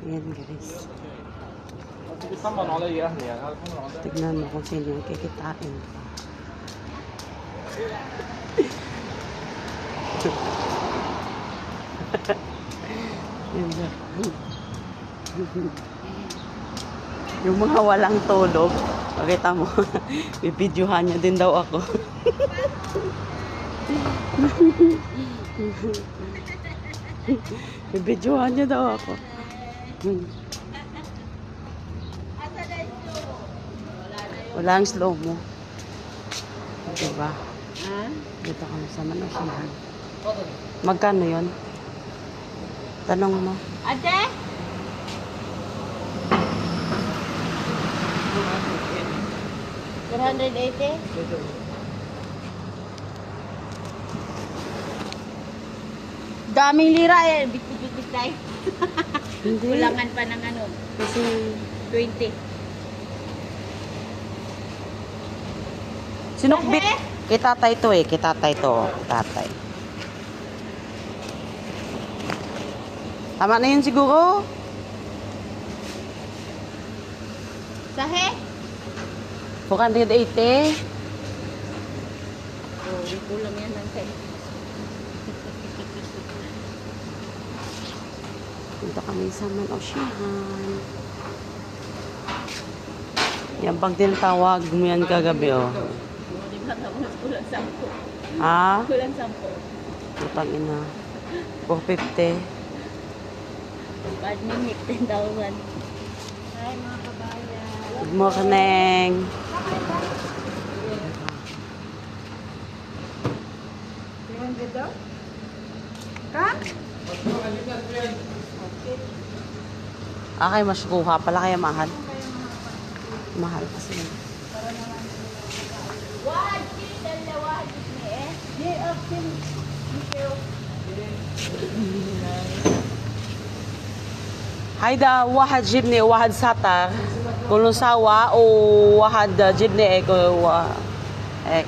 Ayan guys. Tignan mo kung sino yung kikitain. yung mga walang tulog, pakita mo, bibidyuhan niya din daw ako. Bibidyuhan niya daw ako. Hmm. Wala ang slow mo. Diba? Ha? Dito kami sa Manasihan. Magkano yon? Tanong mo. Ate? One hundred eighty? Daming lira eh. Bit-bit-bit. Hindi. Kulangan pa ng ano, Kasi 20. sinukbit. Kay tatay to eh. Kay tatay to. Tatay. Tama na yun siguro. Sahe? 480. Oh, kulang yan ng 10. Dito kami sa Manosihan. Yan pag tinatawag mo yan kagabi oh. Di ba tapos kulang 10? Ha? Kulang 10. Putang ina. 450. Bad minute, 10,000. Hi mga kabayan. Good morning. Okay, mas kuha pala kaya mahal. Mahal kasi. Wahid kid, dalawa ni eh. Di, okay. Thank you. هيدا واحد جبنة وواحد ساتر كلهم سوا وواحد جبنة هيك و هيك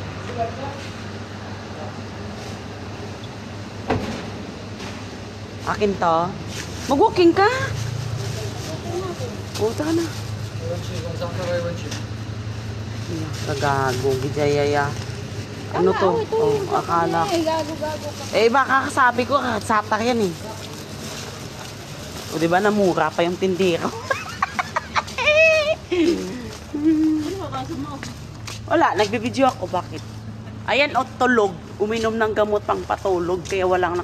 Akin to. Mag-walking ka. Puta na. Kagago, gijayaya. Ano to? Oh, akala. Eh. Eh, baka kasabi ko, satar yan eh. O, di ba, namura pa yung tindero. Wala, nagbibideo ako. Bakit? Ayan, o, tulog. Uminom ng gamot pang patulog, kaya walang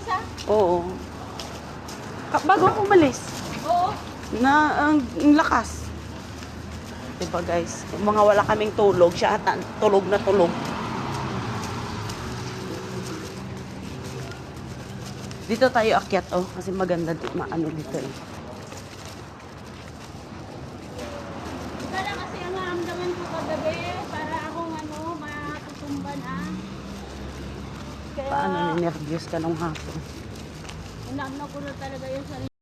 isa? Oo. Bago ako umalis, Oo. na ang, ang lakas. Diba guys? Mga wala kaming tulog, siya ata tulog na tulog. Dito tayo akyat oh, kasi maganda di maano dito eh. Ika lang kasi ang naramdaman ko kagabi para akong ano, matutumba na. Kaya, Paano nervyos ka nung hapon? Unang ko na talaga yung sarili.